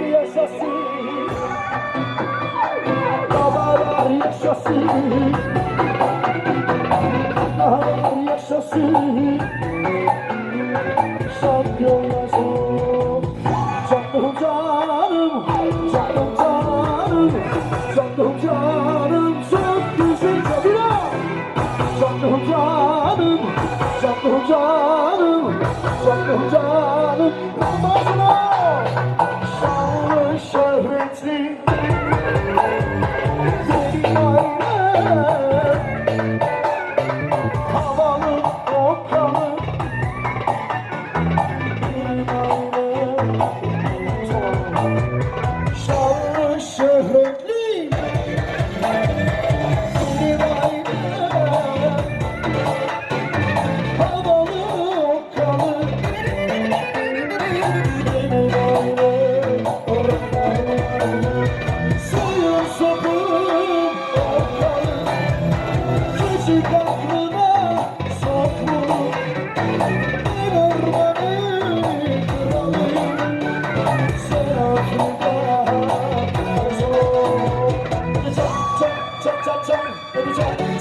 yaşasın Babalar yaşasın Babalar yaşasın Şampiyonlasın Canım canım Canım canım Canım canım Sen güzel Sabira Canım canım Canım canım Canım canım Namazına 中立，中。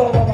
Solo.